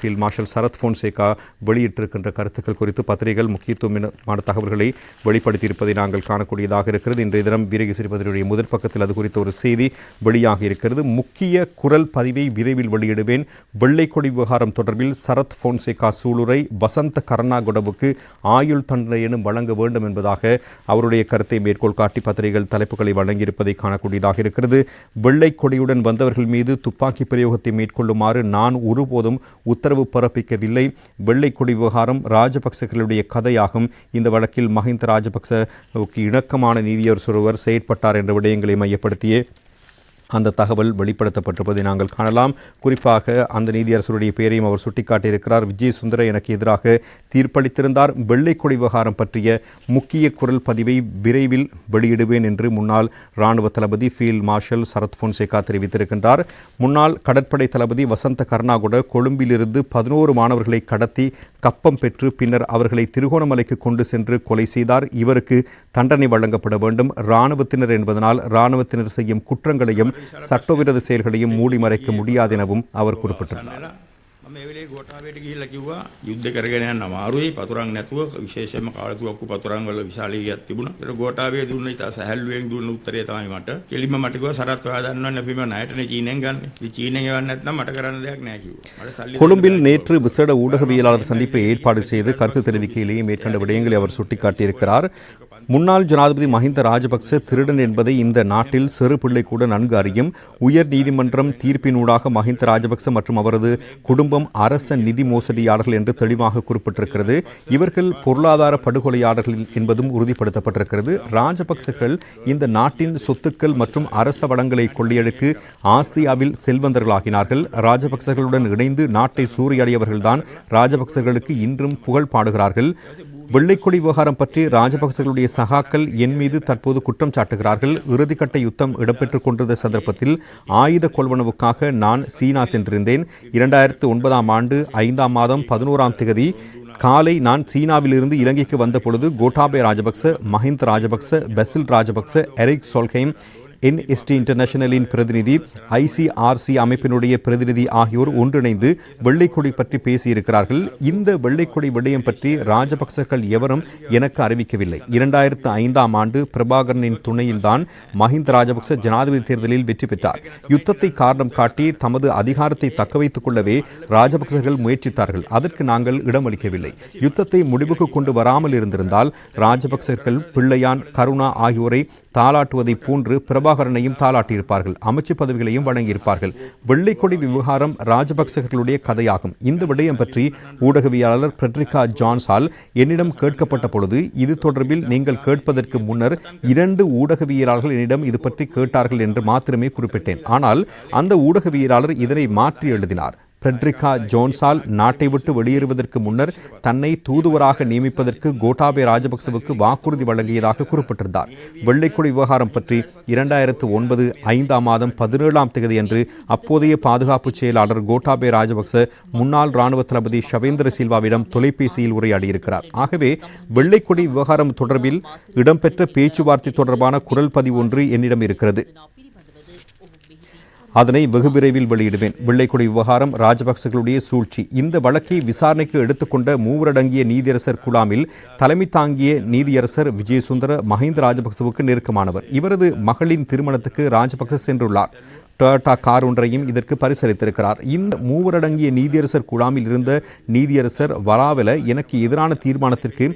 Field marshal Sarath Fonseka வெளியிட்டிருக்கின்ற கருத்துக்கள் குறித்து பத்திரிகைகள் முக்கியத்துவமான தகவல்களை வெளிப்படுத்தியிருப்பதை நாங்கள் காணக்கூடியதாக இருக்கிறது. இன்றைய தினம் வீரகேசரி சிறுபதியுடைய முதற் பக்கத்தில் அது குறித்த ஒரு செய்தி வெளியாக இருக்கிறது. முக்கிய குரல் பதிவை விரைவில் வெளியிடுவேன். வெள்ளைக்கொடி விவகாரம் தொடர்பில் சரத் ஃபோன்சேகா சூளுரை வசந்த கருணாகுடவுக்கு ஆயுள் தண்டனை எனும் வழங்க வேண்டும் என்பதாக அவருடைய கருத்தை மேற்கோள் காட்டி பத்திரிகைகள் தலைப்புகளை வழங்கியிருப்பதை காணக்கூடியதாக இருக்கிறது. வெள்ளைக்கொடியுடன் வந்தவர்கள் மீது துப்பாக்கி பிரயோகத்தை மேற்கொள்ளுமாறு நான் ஒருபோதும் உத்தரவு பிறப்பிக்கவில்லை. வெள்ளைக்கொடி விவகாரம் ராஜபக்சர்களுடைய கதையாகும். இந்த வழக்கில் மஹிந்த ராஜபக்சவுக்கு இணக்கமான நீதியரசர் ஒருவர் செயற்பட்டார் என்ற விடயங்களை மையப்படுத்தியே அந்த தகவல் வெளிப்படுத்தப்பட்டிருப்பதை நாங்கள் காணலாம். குறிப்பாக அந்த நீதியரசருடைய பெயரையும் அவர் சுட்டிக்காட்டியிருக்கிறார். விஜய் சுந்தர எனக்கு எதிராக தீர்ப்பளித்திருந்தார். வெள்ளைக்கொடி விவகாரம் பற்றிய முக்கிய குரல் பதிவை விரைவில் வெளியிடுவேன் என்று முன்னாள் இராணுவ தளபதி ஃபீல்ட் மார்ஷல் சரத் பொன்சேகா தெரிவித்திருக்கின்றார். முன்னாள் கடற்படை தளபதி வசந்த கர்ணாகுட கொழும்பிலிருந்து பதினோரு மாணவர்களை கடத்தி கப்பம் பெற்று பின்னர் அவர்களை திருகோணமலைக்கு கொண்டு சென்று கொலை செய்தார். இவருக்கு தண்டனை வழங்கப்பட வேண்டும். இராணுவத்தினர் என்பதனால் இராணுவத்தினர் செய்யும் குற்றங்களையும் சட்டவிரோத செயல்களையும் மூடி மறைக்க முடியாது எனவும் அவர் குறிப்பிட்டிருந்தார். මම ඒ වෙලේ ගෝඨාභයට ගිහිල්ලා කිව්වා යුද්ධ කරගෙන යන්න අමාරුයි පතුරන් නැතුව විශේෂයෙන්ම කාලතුවක්කු පතුරන් වල විශාලීයක් තිබුණා. ඒතර ගෝඨාභය දුන්න ඉතා සැහැල්ලුවෙන් දුන්න උත්තරය තමයි මට. කෙලින්ම මට කිව්වා සරත් ඔයා දන්නවනේ අපි මම ණයටනේ චීනෙන් ගන්න. ඉතින් චීනෙන් එවන්න නැත්නම් මට කරන්න දෙයක් නැහැ කිව්වා. මට සල්ලි கொழும்பில் நேற்று விசேட ஊடகவியலாளர் சந்திப்பை ஏற்பாடு செய்து கருத்து தெரிவிக்கையிலேயே மேற்கண்ட விடயங்களை அவர் சுட்டிக்காட்டியிருக்கிறார் முன்னாள் ஜனாதிபதி மஹிந்த ராஜபக்ச திருடன் என்பதை இந்த நாட்டில் சிறு பிள்ளை கூட நன்கு அறியும். உயர் நீதிமன்றம் தீர்ப்பினூடாக மஹிந்த ராஜபக்ச மற்றும் அவரது குடும்பம் அரச நிதி மோசடியாளர்கள் என்று தெளிவாக குறிப்பிட்டிருக்கிறது. இவர்கள் பொருளாதார படுகொலையாளர்கள் என்பதும் உறுதிப்படுத்தப்பட்டிருக்கிறது. ராஜபக்சர்கள் இந்த நாட்டின் சொத்துக்கள் மற்றும் அரச வளங்களை கொள்ளையடித்து ஆசியாவில் செல்வந்தர்களாகினார்கள். ராஜபக்சர்களுடன் இணைந்து நாட்டை சூறையாடியவர்கள்தான் ராஜபக்சர்களுக்கு இன்றும் புகழ் பாடுகிறார்கள். வெள்ளைக்கொடி விவகாரம் பற்றி ராஜபக்சர்களுடைய சகாக்கள் என் மீது தற்போது குற்றம் சாட்டுகிறார்கள். இறுதிக்கட்ட யுத்தம் இடம்பெற்றுக் கொண்டிருந்த சந்தர்ப்பத்தில் ஆயுத கொள்வனவுக்காக நான் சீனா சென்றிருந்தேன். இரண்டாயிரத்து ஒன்பதாம் ஆண்டு ஐந்தாம் மாதம் பதினோராம் தேதி காலை நான் சீனாவிலிருந்து இலங்கைக்கு வந்த பொழுது Gotabaya Rajapaksa Mahinda Rajapaksa Basil Rajapaksa Erik Solheim NSD இன்டர்நேஷனலின் பிரதிநிதி ஐசிஆர்சி அமைப்பினுடைய பிரதிநிதி ஆகியோர் ஒன்றிணைந்து வெள்ளைக்கொடி பற்றி பேசியிருக்கிறார்கள். இந்த வெள்ளைக்கொடி விடயம் பற்றி ராஜபக்சர்கள் எவரும் எனக்கு அறிவிக்கவில்லை. இரண்டாயிரத்து ஐந்தாம் ஆண்டு பிரபாகரனின் துணையில்தான் மஹிந்த ராஜபக்ச ஜனாதிபதி தேர்தலில் வெற்றி பெற்றார். யுத்தத்தை காரணம் காட்டி தமது அதிகாரத்தை தக்கவைத்துக் கொள்ளவே ராஜபக்சர்கள் முயற்சித்தார்கள். அதற்கு நாங்கள் இடமளிக்கவில்லை. யுத்தத்தை முடிவுக்கு கொண்டு வராமல் இருந்திருந்தால் ராஜபக்சர்கள் பிள்ளையான் கருணா ஆகியோரை தாளாட்டுவதைப் போன்று பிரபாகரனையும் தாளாட்டியிருப்பார்கள். அமைச்சு பதவிகளையும் வழங்கியிருப்பார்கள். வெள்ளைக்கொடி விவகாரம் ராஜபக்சர்களுடைய கதையாகும். இந்த விடயம் பற்றி ஊடகவியலாளர் பிரெட்ரிகா ஜான்சால் என்னிடம் கேட்கப்பட்ட பொழுது இது தொடர்பில் நீங்கள் கேட்பதற்கு முன்னர் இரண்டு ஊடகவியலாளர்கள் என்னிடம் இது பற்றி கேட்டார்கள் என்று மாத்திரமே குறிப்பிட்டேன். ஆனால் அந்த ஊடகவியலாளர் இதனை மாற்றி எழுதினார். பிரெட்ரிகா ஜோன்சால் நாட்டை விட்டு வெளியேறுவதற்கு முன்னர் தன்னை தூதுவராக நியமிப்பதற்கு கோட்டாபே ராஜபக்சவுக்கு வாக்குறுதி வழங்கியதாக குறிப்பிட்டிருந்தார். வெள்ளைக்குடி விவகாரம் பற்றி இரண்டாயிரத்து ஒன்பது ஐந்தாம் மாதம் பதினேழாம் தேதி என்று அப்போதைய பாதுகாப்பு செயலாளர் கோட்டாபே ராஜபக்ச முன்னாள் ராணுவ தளபதி ஷவேந்திர சில்வாவிடம் தொலைபேசியில் உரையாடியிருக்கிறார். ஆகவே வெள்ளைக்கொடி விவகாரம் தொடர்பில் இடம்பெற்ற பேச்சுவார்த்தை தொடர்பான குரல் பதிவு ஒன்று என்னிடம் இருக்கிறது. அதனை வெகு விரைவில் வெளியிடுவேன். வெள்ளைக்கொடி விவகாரம் ராஜபக்சகளுடைய சூழ்ச்சி. இந்த வழக்கை விசாரணைக்கு எடுத்துக்கொண்ட மூவரடங்கிய நீதியரசர் குழாமில் தலைமை தாங்கிய நீதியரசர் விஜயசுந்தர மஹிந்த ராஜபக்சவுக்கு நெருக்கமானவர். இவரது மகளின் திருமணத்துக்கு ராஜபக்ச சென்றுள்ளார். டொயோட்டா கார் ஒன்றையும் இதற்கு பரிசளித்திருக்கிறார். இந்த மூவரடங்கிய நீதியரசர் குழாமில் இருந்த நீதியரசர் வராவல எனக்கு எதிரான தீர்மானத்திற்கு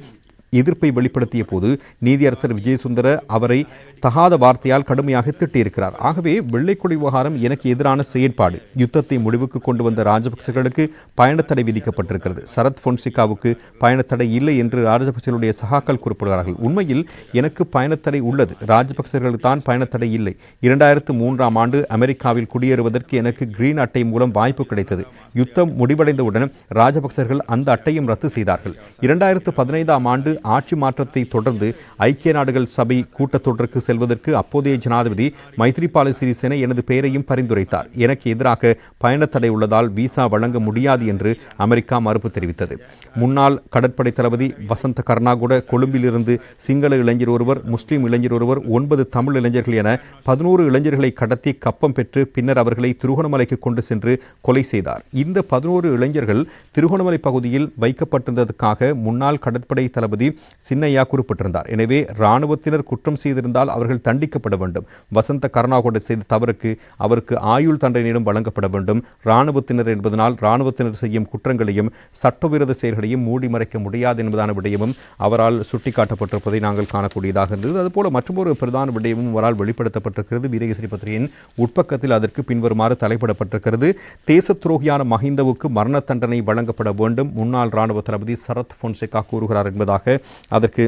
எதிர்ப்பை வெளிப்படுத்திய போது நீதியரசர் விஜயசுந்தர அவரை தகாத வார்த்தையால் கடுமையாக திட்டியிருக்கிறார். ஆகவே வெள்ளைக்கொடி விவகாரம் எனக்கு எதிரான செயற்பாடு. யுத்தத்தை முடிவுக்கு கொண்டு வந்த ராஜபக்சர்களுக்கு பயணத்தடை விதிக்கப்பட்டிருக்கிறது. சரத் பொன்சிகாவுக்கு பயணத்தடை இல்லை என்று ராஜபக்சர்களுடைய சகாக்கள் குறிப்பிடுகிறார்கள். உண்மையில் எனக்கு பயணத்தடை உள்ளது. ராஜபக்சர்களுக்கு தான் பயணத்தடை இல்லை. இரண்டாயிரத்து மூன்றாம் ஆண்டு அமெரிக்காவில் குடியேறுவதற்கு எனக்கு கிரீன் அட்டை மூலம் வாய்ப்பு கிடைத்தது. யுத்தம் முடிவடைந்தவுடன் ராஜபக்சர்கள் அந்த அட்டையும் ரத்து செய்தார்கள். இரண்டாயிரத்து பதினைந்தாம் ஆண்டு ஆட்சி மாற்றத்தை தொடர்ந்து ஐக்கிய நாடுகள் சபை கூட்டத்தொடருக்கு செல்வதற்கு அப்போதைய ஜனாதிபதி மைத்ரிபால சிறிசேன எனது பெயரையும் பரிந்துரைத்தார். எனக்கு எதிராக பயணத்தடை உள்ளதால் விசா வழங்க முடியாது என்று அமெரிக்கா மறுப்பு தெரிவித்தது. முன்னாள் கடற்படை தளபதி வசந்த கர்ணாகுட கொழும்பிலிருந்து சிங்கள இளைஞர் ஒருவர் முஸ்லீம் இளைஞர் ஒருவர் ஒன்பது தமிழ் இளைஞர்கள் என பதினோரு இளைஞர்களை கடத்தி கப்பம் பெற்று பின்னர் அவர்களை திருகோணமலைக்கு கொண்டு சென்று கொலை செய்தார். இந்த பதினோரு இளைஞர்கள் திருகோணமலை பகுதியில் வைக்கப்பட்டிருந்ததற்காக முன்னாள் கடற்படை தளபதி சின்னையா குறிப்பிட்டிருந்தார். எனவே இராணுவத்தினர் குற்றம் செய்திருந்தால் அவர்கள் தண்டிக்கப்பட வேண்டும். வசந்த கருணாகொடை செய்த தவறுக்கு அவருக்கு ஆயுள் தண்டனையிடம் வழங்கப்பட வேண்டும். இராணுவத்தினர் என்பதனால் இராணுவத்தினர் செய்யும் குற்றங்களையும் சட்டவிரோத செயல்களையும் மூடி மறைக்க முடியாது என்பதான விடயமும் அவரால் சுட்டிக்காட்டப்பட்டிருப்பதை நாங்கள் காணக்கூடியதாக இருந்தது. அதுபோல மற்றொரு பிரதான விடயமும் அவரால் வெளிப்படுத்தப்பட்டிருக்கிறது. வீரகேசரி பத்திரிகையின் உட்பக்கத்தில் அதற்கு பின்வருமாறு தலைப்படப்பட்டிருக்கிறது. தேச துரோகியான மஹிந்தவுக்கு மரண தண்டனை வழங்கப்பட வேண்டும். முன்னாள் இராணுவ தளபதி சரத் பொன்சேகா கூறுகிறார் என்பதாக அதற்கு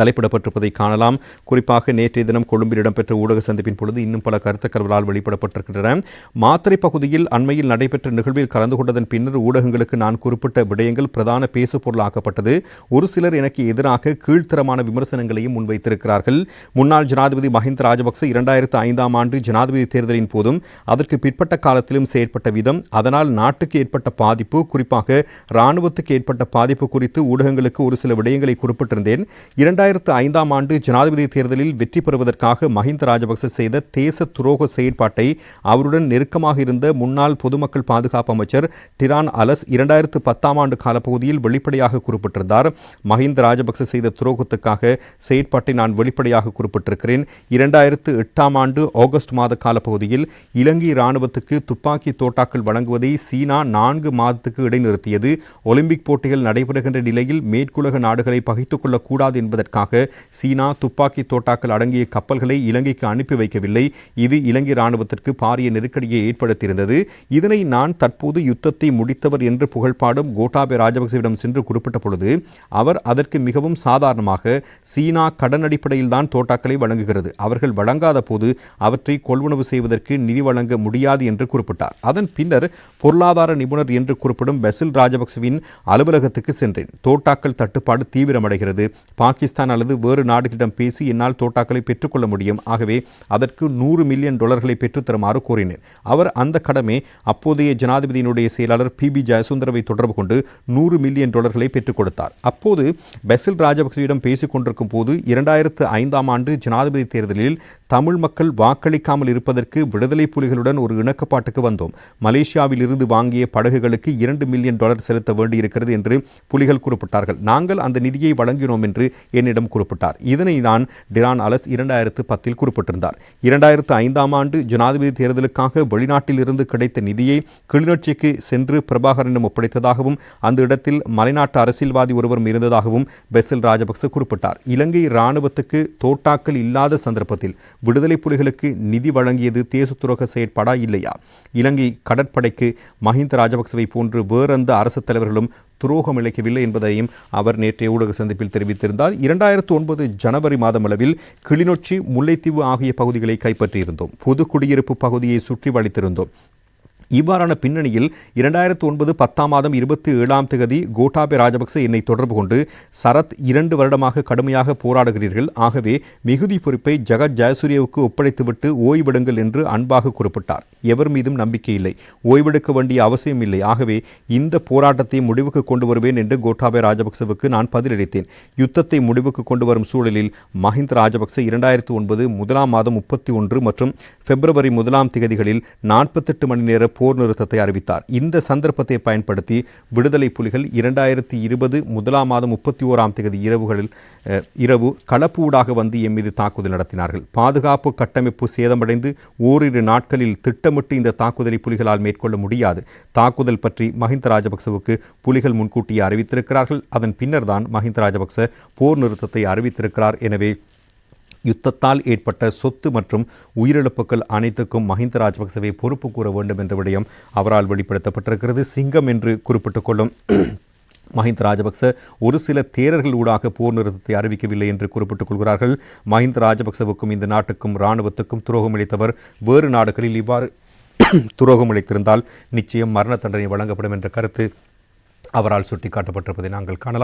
தலைப்பிடப்பட்டிருப்பதை காணலாம். குறிப்பாக நேற்றைய தினம் கொழும்பில் இடம்பெற்ற ஊடக சந்திப்பின் பொழுது இன்னும் பல கருத்துக்கர்களால் வெளிப்படப்பட்டிருக்கின்றன. மாத்திரை பகுதியில் அண்மையில் நடைபெற்ற நிகழ்வில் கலந்து கொண்டதன் பின்னர் ஊடகங்களுக்கு நான் குறிப்பிட்ட விடயங்கள் பிரதான பேசு பொருளாக்கப்பட்டது ஒரு சிலர் எனக்கு எதிராக கீழ்த்தரமான விமர்சனங்களையும் முன்வைத்திருக்கிறார்கள். முன்னாள் ஜனாதிபதி மஹிந்த ராஜபக்ச இரண்டாயிரத்து ஐந்தாம் ஆண்டு ஜனாதிபதி தேர்தலின் போதும் அதற்கு பிற்பட்ட காலத்திலும் செயற்பட்ட விதம் அதனால் நாட்டுக்கு ஏற்பட்ட பாதிப்பு குறிப்பாக இராணுவத்துக்கு ஏற்பட்ட பாதிப்பு குறித்து ஊடகங்களுக்கு ஒரு சில விடயங்களை குறிப்பிட்டிருந்தேன். இரண்டாயிரத்து ஐந்தாம் ஆண்டு ஜனாதிபதி தேர்தலில் வெற்றி பெறுவதற்காக மஹிந்த ராஜபக்ச செய்த தேச துரோக செயற்பாட்டை அவருடன் நெருக்கமாக இருந்த முன்னாள் பொதுமக்கள் பாதுகாப்பு அமைச்சர் டிரான் அலஸ் இரண்டாயிரத்து பத்தாம் ஆண்டு காலப்பகுதியில் வெளிப்படையாக குறிப்பிட்டிருந்தார். மஹிந்த ராஜபக்ச செய்த துரோகத்துக்காக செயற்பாட்டை நான் வெளிப்படையாக குறிப்பிட்டிருக்கிறேன். இரண்டாயிரத்து எட்டாம் ஆண்டு ஆகஸ்ட் மாத காலப்பகுதியில் இலங்கை இராணுவத்துக்கு துப்பாக்கி தோட்டாக்கள் வழங்குவதை சீனா நான்கு மாதத்துக்கு இடைநிறுத்தியது. ஒலிம்பிக் போட்டிகள் நடைபெறுகின்ற நிலையில் மேற்குலக நாடுகளை பகித்துக் கொள்ளக்கூடாது செய்வதற்காக சீனா துப்பாக்கி தோட்டாக்கள் அடங்கிய கப்பல்களை இலங்கைக்கு அனுப்பி வைக்கவில்லை. இது இலங்கை ராணுவத்திற்கு பாரிய நெருக்கடியை ஏற்படுத்தியிருந்தது. இதனை நான் தற்போது யுத்தத்தை முடித்தவர் என்று புகழ்பாடும் கோட்டாபே ராஜபக்சேவிடம் சென்று குறிப்பிட்ட பொழுது அவர் அதற்கு மிகவும் சாதாரணமாக சீனா கடன் அடிப்படையில் தான் தோட்டாக்களை வழங்குகிறது. அவர்கள் வழங்காத போது அவற்றை கொள்வனவு செய்வதற்கு நிதி வழங்க முடியாது என்று குறிப்பிட்டார். அதன் பின்னர் பொருளாதார நிபுணர் என்று குறிப்பிடும் பெசில் ராஜபக்சவின் அலுவலகத்துக்கு சென்றேன். தோட்டாக்கள் தட்டுப்பாடு தீவிரமடைகிறது. பாகிஸ்தான் அல்லது வேறு நாடுகளிடம் பேசி என்னால் தோட்டாக்களை பெற்றுக்கொள்ள முடியும். ஆகவே அதற்கு நூறு மில்லியன் டாலர்களை பெற்றுத்தருமாறு கூறினேன் அவர் அந்த கடமை அப்போதைய ஜனாதிபதியினுடைய செயலாளர் பி பி ஜெயசுந்தரவை தொடர்பு கொண்டு நூறு மில்லியன் டாலர்களை பெற்றுக் கொடுத்தார். அப்போது பெசில் ராஜபக்சேவிடம் பேசிக் கொண்டிருக்கும் போது இரண்டாயிரத்து ஐந்தாம் ஆண்டு ஜனாதிபதி தேர்தலில் தமிழ் மக்கள் வாக்களிக்காமல் இருப்பதற்கு விடுதலை புலிகளுடன் ஒரு இணக்கப்பாட்டுக்கு வந்தோம். மலேசியாவில் இருந்து வாங்கிய படகுகளுக்கு இரண்டு மில்லியன் டாலர் செலுத்த வேண்டியிருக்கிறது என்று புலிகள் குறிப்பிட்டார்கள். நாங்கள் அந்த நிதியை வழங்கினோம் என்று என்னிடம் குறிப்பிட்டார். இதனை தான் டிரான் அலஸ் இரண்டாயிரத்து பத்தில் குறிப்பிட்டிருந்தார். இரண்டாயிரத்து ஐந்தாம் ஆண்டு ஜனாதிபதி தேர்தலுக்காக வெளிநாட்டிலிருந்து கிடைத்த நிதியை கிளிநொச்சிக்கு சென்று பிரபாகரனிடம் ஒப்படைத்ததாகவும் அந்த இடத்தில் மலைநாட்டு அரசியல்வாதி ஒருவரும் இருந்ததாகவும் பெசில் ராஜபக்ச குறிப்பிட்டார். இலங்கை இராணுவத்துக்கு தோட்டாக்கள் இல்லாத சந்தர்ப்பத்தில் விடுதலை புலிகளுக்கு நிதி வழங்கியது தேசத்துரோக செயற்பாடா இல்லையா? இலங்கை கடற்படைக்கு மஹிந்த ராஜபக்சவை போன்று வேறெந்த அரசு தலைவர்களும் துரோகம் இழைக்கவில்லை என்பதையும் அவர் நேற்றைய ஊடக சந்திப்பில் தெரிவித்திருந்தார். இரண்டு இரண்டாயிரத்து ஒன்பது ஜனவரி மாதமளவில் கிளிநொச்சி முல்லைத்தீவு ஆகிய பகுதிகளை கைப்பற்றியிருந்தோம். புது குடியிருப்பு பகுதியை சுற்றி வளைத்திருந்தோம். இவ்வாறான பின்னணியில் இரண்டாயிரத்து ஒன்பது பத்தாம் மாதம் இருபத்தி ஏழாம் தேதி கோட்டாபே ராஜபக்ச என்னை தொடர்பு கொண்டு சரத் இரண்டு வருடமாக கடுமையாக போராடுகிறீர்கள். ஆகவே மிகுதி பொறுப்பை ஜெகத் ஜெயசூரியவுக்கு ஒப்படைத்துவிட்டு ஓய்வெடுங்கள் என்று அன்பாக குறிப்பிட்டார். எவர் மீதும் நம்பிக்கை இல்லை. ஓய்வெடுக்க வேண்டிய அவசியம் இல்லை. ஆகவே இந்த போராட்டத்தை முடிவுக்கு கொண்டு வருவேன் என்று கோட்டாபே ராஜபக்சவுக்கு நான் பதிலளித்தேன். யுத்தத்தை முடிவுக்கு கொண்டு வரும் சூழலில் மஹிந்த ராஜபக்ச இரண்டாயிரத்து ஒன்பது முதலாம் மாதம் முப்பத்தி ஒன்று மற்றும் பிப்ரவரி முதலாம் திகதிகளில் நாற்பத்தெட்டு மணி நேர போர் நிறுத்தத்தை அறிவித்தார். இந்த சந்தர்ப்பத்தை பயன்படுத்தி விடுதலை புலிகள் இரண்டாயிரத்தி இருபது முதலாம் மாதம் முப்பத்தி ஓராம் தேதி இரவுகளில் இரவு களப்பு ஊடாக வந்து எம் மீது தாக்குதல் நடத்தினார்கள். பாதுகாப்பு கட்டமைப்பு சேதமடைந்து ஓரிரு நாட்களில் திட்டமிட்டு இந்த தாக்குதலை புலிகளால் மேற்கொள்ள முடியாது. தாக்குதல் பற்றி மஹிந்த ராஜபக்சவுக்கு புலிகள் முன்கூட்டியே அறிவித்திருக்கிறார்கள். அதன் பின்னர்தான் மஹிந்த ராஜபக்ச போர் நிறுத்தத்தை அறிவித்திருக்கிறார். எனவே யுத்தத்தால் ஏற்பட்ட சொத்து மற்றும் உயிரிழப்புகள் அனைத்துக்கும் மஹிந்த ராஜபக்சவை பொறுப்பு கூற வேண்டும் என்ற விடயம் அவரால் வெளிப்படுத்தப்பட்டிருக்கிறது. சிங்கம் என்று குறிப்பிட்டுக் கொள்ளும் மஹிந்த ராஜபக்ச ஒரு சில தேரர்கள் ஊடாக போர் நிறுத்தத்தை அறிவிக்கவில்லை என்று குறிப்பிட்டுக் கொள்கிறார்கள். மஹிந்த ராஜபக்சவுக்கும் இந்த நாட்டுக்கும் இராணுவத்துக்கும் துரோகம் அளித்தவர் வேறு நாடுகளில் இவ்வாறு துரோகம் அளித்திருந்தால் நிச்சயம் மரண தண்டனை வழங்கப்படும் என்ற கருத்து அவரால் சுட்டிக்காட்டப்பட்டிருப்பதை நாங்கள் காணலாம்.